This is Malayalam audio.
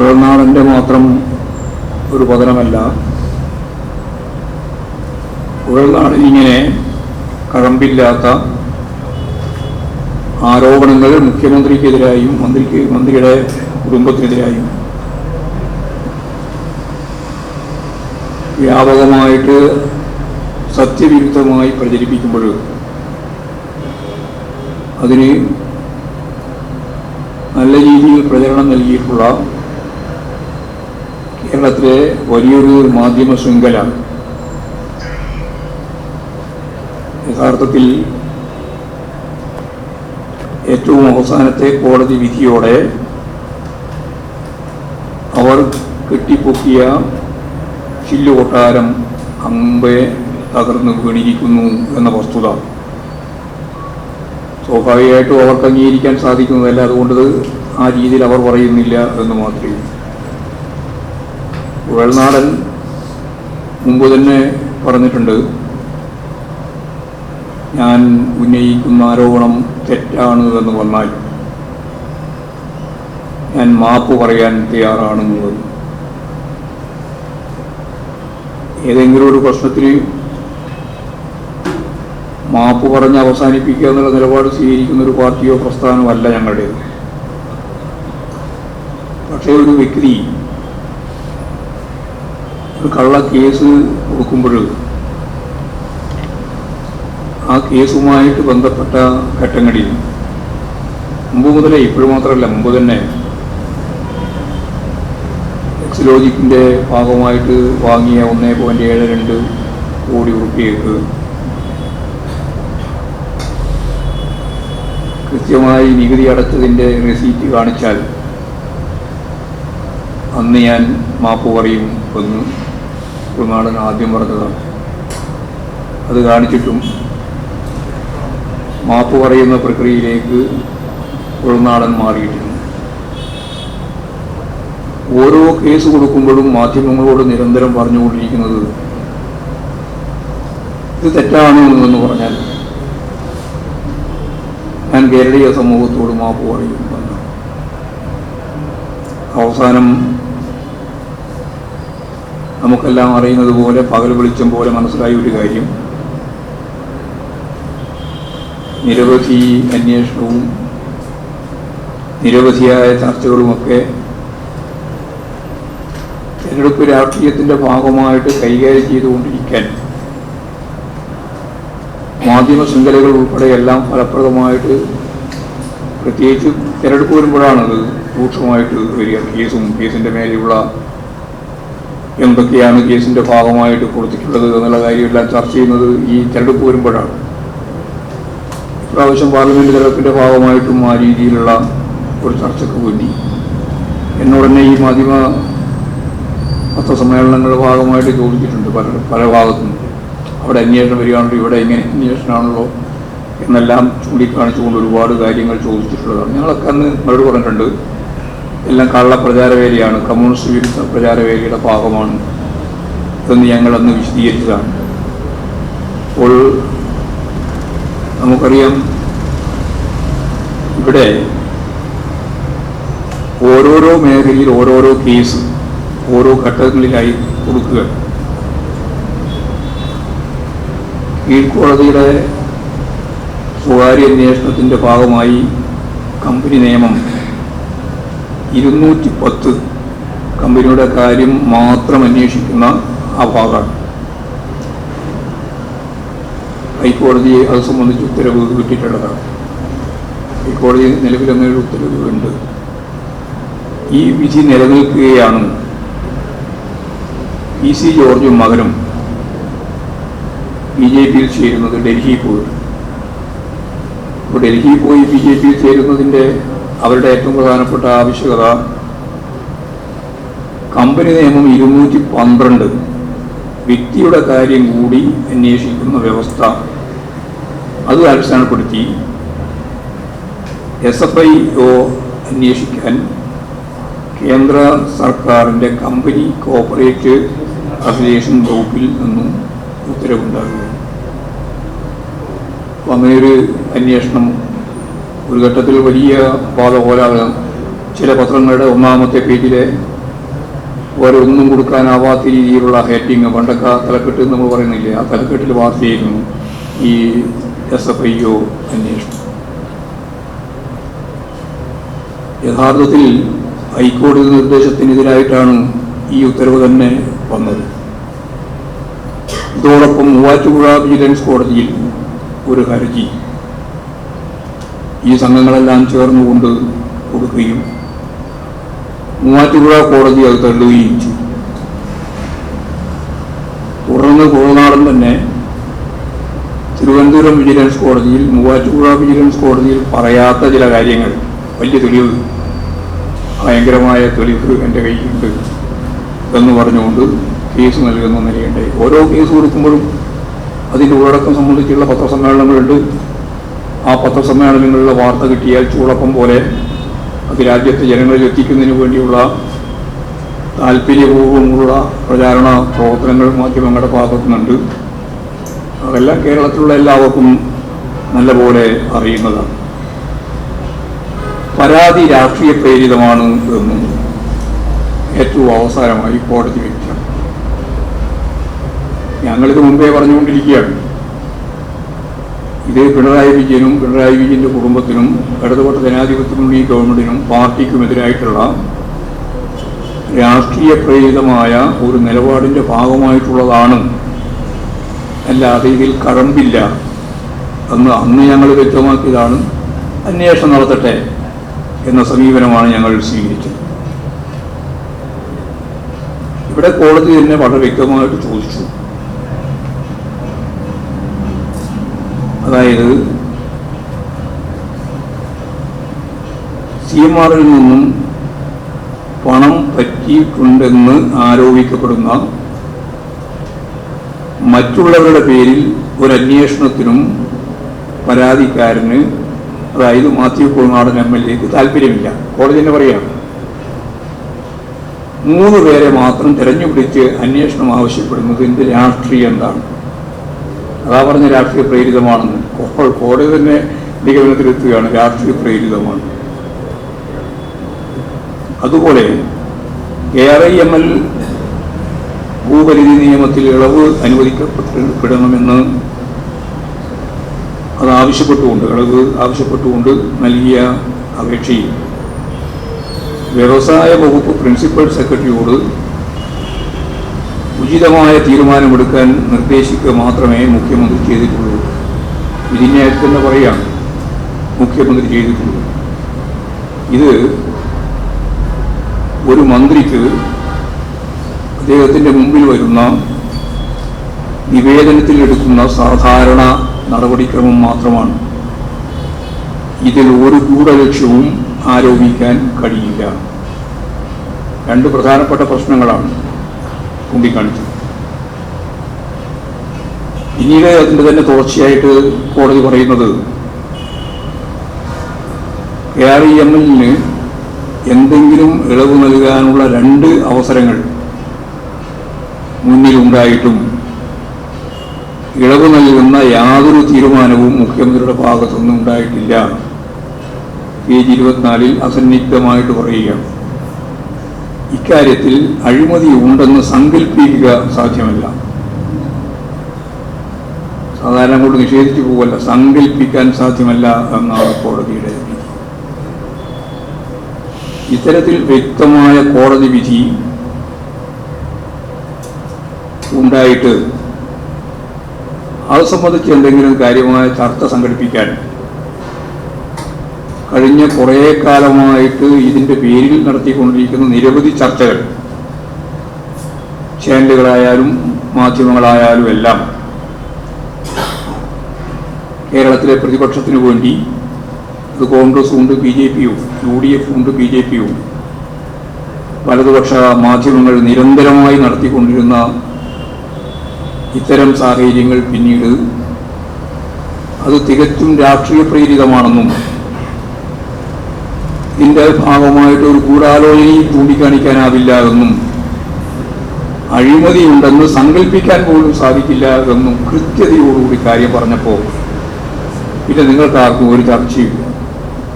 കുഴൽനാടന്റെ മാത്രം ഒരു പതനമല്ല. കുഴൽനാടിനിങ്ങനെ കഴമ്പില്ലാത്ത ആരോപണങ്ങൾ മുഖ്യമന്ത്രിക്കെതിരായും മന്ത്രിക്ക് മന്ത്രിയുടെ കുടുംബത്തിനെതിരായും വ്യാപകമായിട്ട് സത്യവിരുദ്ധമായി പ്രചരിപ്പിക്കുമ്പോൾ അതിന് നല്ല രീതിയിൽ പ്രചരണം നൽകിയിട്ടുള്ള കേരളത്തിലെ വലിയൊരു മാധ്യമ ശൃംഖല യഥാർത്ഥത്തിൽ ഏറ്റവും അവസാനത്തെ കോടതി വിധിയോടെ അവർ കെട്ടിപ്പൊക്കിയ ചില്ലുകൊട്ടാരം അമ്പെ തകർന്നു വീണിരിക്കുന്നു എന്ന വസ്തുത. സ്വാഭാവികമായിട്ടും അവർക്ക് അംഗീകരിക്കാൻ സാധിക്കുന്നതല്ല. അതുകൊണ്ട് ആ രീതിയിൽ അവർ പറയുന്നില്ല എന്ന് മാത്രമേ കുഴൽനാടൻ മുമ്പ് തന്നെ പറഞ്ഞിട്ടുണ്ട്. ഞാൻ ഉന്നയിക്കുന്ന ആരോപണം തെറ്റാണ് എന്ന് വന്നാൽ ഞാൻ മാപ്പ് പറയാൻ തയ്യാറാണെന്നുള്ളത്. ഏതെങ്കിലും ഒരു പ്രശ്നത്തിന് മാപ്പ് പറഞ്ഞ് അവസാനിപ്പിക്കുക എന്നുള്ള നിലപാട് സ്വീകരിക്കുന്ന ഒരു പാർട്ടിയോ പ്രസ്ഥാനമല്ല ഞങ്ങളുടേത്. പക്ഷേ ഒരു വ്യക്തി ഒരു കള്ള കേസ് കൊടുക്കുമ്പോൾ ആ കേസുമായിട്ട് ബന്ധപ്പെട്ട ഘട്ടങ്ങളിൽ മുമ്പ് മുതലേ ഇപ്പോഴും മാത്രമല്ല മുമ്പ് തന്നെ എക്സിലോജിക്കിന്റെ ഭാഗമായിട്ട് വാങ്ങിയ ഒന്നേ പോയിന്റ് ഏഴ് രണ്ട് കോടി റുപ്യക്ക് കൃത്യമായി നികുതി അടച്ചതിന്റെ റെസീറ്റ് കാണിച്ചാൽ അന്ന് ഞാൻ മാപ്പ് പറയും എന്ന് കുറുനാടൻ ആദ്യം പറഞ്ഞതാണ് അത് കാണിച്ചിട്ടും മാപ്പ് പറയുന്ന പ്രക്രിയയിലേക്ക് ഉൾനാടൻ മാറിയിട്ടുണ്ട്. ഓരോ കേസ് കൊടുക്കുമ്പോഴും മാധ്യമങ്ങളോട് നിരന്തരം പറഞ്ഞുകൊണ്ടിരിക്കുന്നത് ഇത് തെറ്റാണ് എന്ന് പറഞ്ഞാൽ ഞാൻ കേരളീയ സമൂഹത്തോട് മാപ്പ് പറയും അവസാനം നമുക്കെല്ലാം അറിയുന്നത് പോലെ പകൽ വെളിച്ചം പോലെ മനസ്സിലായ ഒരു കാര്യം. നിരവധി അന്വേഷണവും നിരവധിയായ ചർച്ചകളുമൊക്കെ തെരഞ്ഞെടുപ്പ് രാഷ്ട്രീയത്തിന്റെ ഭാഗമായിട്ട് കൈകാര്യം ചെയ്തുകൊണ്ടിരിക്കാൻ മാധ്യമ ശൃംഖലകൾ ഉൾപ്പെടെ എല്ലാം ഫലപ്രദമായിട്ട് പ്രത്യേകിച്ച് തിരഞ്ഞെടുപ്പ് വരുമ്പോഴാണത് രൂക്ഷമായിട്ട് വരിക. കേസും കേസിന്റെ മേലെയുള്ള എന്തൊക്കെയാണ് കേസിന്റെ ഭാഗമായിട്ട് കൊടുത്തിട്ടുള്ളത് എന്നുള്ള കാര്യമെല്ലാം ചർച്ച ചെയ്യുന്നത് ഈ തിരഞ്ഞെടുപ്പ് വരുമ്പോഴാണ്. ഇപ്രാവശ്യം പാർലമെന്റ് തെരഞ്ഞെടുപ്പിന്റെ ഭാഗമായിട്ടും ആ രീതിയിലുള്ള ഒരു ചർച്ചയ്ക്ക് വേണ്ടി. എന്നോടന്നെ ഈ മാധ്യമ പത്രസമ്മേളനങ്ങളുടെ ഭാഗമായിട്ട് ചോദിച്ചിട്ടുണ്ട് പല പല ഭാഗത്തുനിന്ന് അവിടെ അന്വേഷണം വരികയാണല്ലോ ഇവിടെ എങ്ങനെ അന്വേഷണമാണല്ലോ എന്നെല്ലാം ചൂണ്ടിക്കാണിച്ചുകൊണ്ട് ഒരുപാട് കാര്യങ്ങൾ ചോദിച്ചിട്ടുള്ളതാണ്. ഞങ്ങളൊക്കെ അന്ന് മറുപടി പറഞ്ഞിട്ടുണ്ട്. എല്ലാം കള്ള പ്രചാരവേലയാണ് കമ്മ്യൂണിസ്റ്റ് വിരുദ്ധ പ്രചാരവേലയുടെ ഭാഗമാണ്. എന്ന് ഞങ്ങൾ അന്ന് വിശദീകരിച്ചതാണ്. അപ്പോൾ നമുക്കറിയാം ഇവിടെ ഓരോരോ മേഖലയിൽ ഓരോരോ കേസ് ഓരോ ഘട്ടങ്ങളിലായി കൊടുക്കുക. കീഴ്ക്കോടതിയുടെ സ്വകാര്യ അന്വേഷണത്തിന്റെ ഭാഗമായി കമ്പനി നിയമം ഇരുന്നൂറ്റി പത്ത് കമ്പനിയുടെ കാര്യം മാത്രം അന്വേഷിക്കുന്ന ആ ഭാഗമാണ്. ഹൈക്കോടതി അത് സംബന്ധിച്ച് ഉത്തരവ് കിട്ടിയിട്ടുള്ളതാണ്. ഹൈക്കോടതി നിലവിൽ അങ്ങനെ ഒരു ഉത്തരവുണ്ട്. ഈ വിധി നിലനിൽക്കുകയാണ്. പി സി ജോർജും മകനും ബി ജെ പിയിൽ ചേരുന്നത് ഡൽഹിയിൽ പോയി. അപ്പോൾ ഡൽഹിയിൽ പോയി ബി ജെ പിയിൽ ചേരുന്നതിന്റെ അവരുടെ ഏറ്റവും പ്രധാനപ്പെട്ട ആവശ്യകത കമ്പനി നിയമം ഇരുന്നൂറ്റി പന്ത്രണ്ട് വ്യക്തിയുടെ കാര്യം കൂടി അന്വേഷിക്കുന്ന വ്യവസ്ഥ. അത് അടിസ്ഥാനപ്പെടുത്തി എസ് എഫ് ഐ ഒ അന്വേഷിക്കാൻ കേന്ദ്ര സർക്കാരിന്റെ കമ്പനി കോപ്പറേറ്റ് അസോസിയേഷൻ വകുപ്പിൽ നിന്നും ഉത്തരവുണ്ടാകുന്നു അങ്ങനെയൊരു അന്വേഷണം ഒരു ഘട്ടത്തിൽ വലിയ വാദകോലാഹലം ചില പത്രങ്ങളുടെ ഒന്നാമത്തെ പേജിലെ ഓരോന്നും കൊടുക്കാനാവാത്ത രീതിയിലുള്ള ഹേറ്റിങ് പണ്ടൊക്കെ തലക്കെട്ട് നമ്മൾ പറയുന്നില്ലേ ആ തലക്കെട്ടിൽ വാർത്തയായിരുന്നു ഈ എസ് എഫ് ഐ ഒ അന്വേഷണം. യഥാർത്ഥത്തിൽ ഹൈക്കോടതി നിർദ്ദേശത്തിനെതിരായിട്ടാണ് ഈ ഉത്തരവ് തന്നെ വന്നത്. ഇതോടൊപ്പം മൂവാറ്റുപുഴ വിജിലൻസ് കോടതിയിൽ ഒരു ഹർജി ഈ സംഘങ്ങളെല്ലാം ചേർന്നുകൊണ്ട് കൊടുക്കുകയും മൂവാറ്റുപുഴ കോടതി അത് തള്ളുകയും ചെയ്തു. തുടർന്ന് കുളനാടൻ തന്നെ തിരുവനന്തപുരം വിജിലൻസ് കോടതിയിൽ മൂവാറ്റുപുഴ വിജിലൻസ് കോടതിയിൽ പറയാത്ത ചില കാര്യങ്ങൾ വലിയ തെളിവ് ഭയങ്കരമായ തെളിവ് എന്റെ കയ്യിലുണ്ട് എന്ന് പറഞ്ഞുകൊണ്ട് കേസ് നൽകുന്ന നിലയുണ്ടായി ഓരോ കേസ് കൊടുക്കുമ്പോഴും അതിന്റെ ഉള്ളടക്കം സംബന്ധിച്ചുള്ള പത്രസമ്മേളനങ്ങളുണ്ട്. ആ പത്രസമ്മേളനങ്ങളിലെ വാർത്ത കിട്ടിയാൽ ചൂളപ്പം പോലെ അത് രാജ്യത്തെ ജനങ്ങളിൽ എത്തിക്കുന്നതിന് വേണ്ടിയുള്ള താല്പര്യപൂർവമുള്ള പ്രചാരണ പ്രവർത്തനങ്ങൾ മാധ്യമങ്ങളുടെ ഭാഗത്തുനിന്നുണ്ട്. അതെല്ലാം കേരളത്തിലുള്ള എല്ലാവർക്കും നല്ലപോലെ അറിയുന്നതാണ്. പരാതി രാഷ്ട്രീയ പ്രേരിതമാണ് എന്നും ഏറ്റവും അവസാനമായി കോടതി വ്യക്തം ഞങ്ങളിത് മുമ്പേ പറഞ്ഞുകൊണ്ടിരിക്കുകയാണ്. ഇത് പിണറായി വിജയനും പിണറായി വിജയന്റെ കുടുംബത്തിനും ഇടതുപക്ഷ ജനാധിപത്യ മുന്നണി ഗവൺമെന്റിനും പാർട്ടിക്കുമെതിരായിട്ടുള്ള രാഷ്ട്രീയ പ്രേരിതമായ ഒരു നിലപാടിന്റെ ഭാഗമായിട്ടുള്ളതാണ്. അല്ലാതെ ഇതിൽ കഴമ്പില്ല എന്ന് അന്ന് ഞങ്ങൾ വ്യക്തമാക്കിയതാണ് അന്വേഷണം നടത്തട്ടെ എന്ന സമീപനമാണ് ഞങ്ങൾ സ്വീകരിച്ചത്. ഇവിടെ കോടതി തന്നെ വളരെ വ്യക്തമായിട്ട് ചോദിച്ചു. അതായത് സി എം ആറിൽ നിന്നും പണം പറ്റിയിട്ടുണ്ടെന്ന് ആരോപിക്കപ്പെടുന്ന മറ്റുള്ളവരുടെ പേരിൽ ഒരു പരാതിക്കാരന് അതായത് മാത്യു കുളനാടൻ എം എൽ എക്ക് താല്പര്യമില്ല. കോടതി തന്നെ പറയാം മൂന്ന് പേരെ മാത്രം തെരഞ്ഞുപിടിച്ച് അന്വേഷണം ആവശ്യപ്പെടുന്നത് എന്ത് രാഷ്ട്രീയം എന്താണ്? അതാ പറഞ്ഞ രാഷ്ട്രീയ പ്രേരിതമാണെന്ന്. അപ്പോൾ കോടതി തന്നെ നിഗമനത്തിലെത്തുകയാണ് രാഷ്ട്രീയ പ്രേരിതമാണ്. അതുപോലെ A R I M L ഭൂപരിധി നിയമത്തിൽ ഇളവ് അനുവദിക്കപ്പെടണമെന്ന് അത് ആവശ്യപ്പെട്ടുകൊണ്ട് ഇളവ് ആവശ്യപ്പെട്ടുകൊണ്ട് നൽകിയ അപേക്ഷയിൽ വ്യവസായ വകുപ്പ് പ്രിൻസിപ്പൽ സെക്രട്ടറിയോട് ഉചിതമായ തീരുമാനമെടുക്കാൻ നിർദ്ദേശിക്കുക മാത്രമേ മുഖ്യമന്ത്രി ചെയ്തിട്ടുള്ളൂ. വിധിന്യായത്തിൽ തന്നെ പറയാം. മുഖ്യമന്ത്രി ചെയ്തിട്ടുള്ളത് ഇത് ഒരു മന്ത്രിക്ക് അദ്ദേഹത്തിന്റെ മുമ്പിൽ വരുന്ന നിവേദനത്തിൽ എടുക്കുന്ന സാധാരണ നടപടിക്രമം മാത്രമാണ്. ഇതിൽ ഒരു ഗൂഢലക്ഷ്യവും ആരോപിക്കാൻ കഴിയില്ല. രണ്ട് പ്രധാനപ്പെട്ട പ്രശ്നങ്ങളാണ് ചൂണ്ടിക്കാണിച്ചത്. പിന്നീട് അതിന്റെ തന്നെ തുടർച്ചയായിട്ട് കോടതി പറയുന്നത് കെ ആർ ഇ എമ്മിന് എന്തെങ്കിലും ഇളവ് നൽകാനുള്ള രണ്ട് അവസരങ്ങൾ മുന്നിലുണ്ടായിട്ടും ഇളവ് നൽകുന്ന യാതൊരു തീരുമാനവും മുഖ്യമന്ത്രിയുടെ ഭാഗത്തുനിന്നും ഉണ്ടായിട്ടില്ല. പേജ് ഇരുപത്തിനാലിൽ അസന്നിഗ്ധമായിട്ട് പറയുകയാണ്. ഇക്കാര്യത്തിൽ അഴിമതി ഉണ്ടെന്ന് സങ്കല്പിക്കുക സാധ്യമല്ല. സാധാരണ കൊണ്ട് നിഷേധിച്ചു പോകല്ല സങ്കല്പിക്കാൻ സാധ്യമല്ല എന്നാണ് കോടതിയുടെ ഇത്തരത്തിൽ വ്യക്തമായ കോടതി വിധി ഉണ്ടായിട്ട് അത് സംബന്ധിച്ച് എന്തെങ്കിലും കാര്യമായ ചർച്ച സംഘടിപ്പിക്കാൻ കഴിഞ്ഞ കുറേ കാലമായിട്ട് ഇതിന്റെ പേരിൽ നടത്തിക്കൊണ്ടിരിക്കുന്ന നിരവധി ചർച്ചകൾ ചാനലുകളായാലും മാധ്യമങ്ങളായാലും എല്ലാം കേരളത്തിലെ പ്രതിപക്ഷത്തിന് വേണ്ടി അത് കോൺഗ്രസ് ഉണ്ട് ബി ജെ പിയും യു ഡി എഫും ഉണ്ട് ബി ജെ പിയും. വലതുപക്ഷ മാധ്യമങ്ങൾ നിരന്തരമായി നടത്തിക്കൊണ്ടിരുന്ന ഇത്തരം സാഹചര്യങ്ങൾ പിന്നീട് അത് തികച്ചും രാഷ്ട്രീയ പ്രേരിതമാണെന്നും ഇതിന്റെ ഭാഗമായിട്ട് ഒരു ഗൂഢാലോചനയും ചൂണ്ടിക്കാണിക്കാനാവില്ല എന്നും അഴിമതിയുണ്ടെന്ന് സങ്കല്പിക്കാൻ പോലും സാധിക്കില്ല എന്നും കൃത്യതയോടുകൂടി കാര്യം പറഞ്ഞപ്പോൾ പിന്നെ നിങ്ങൾക്കാർക്കും ഒരു ചർച്ചയില്ല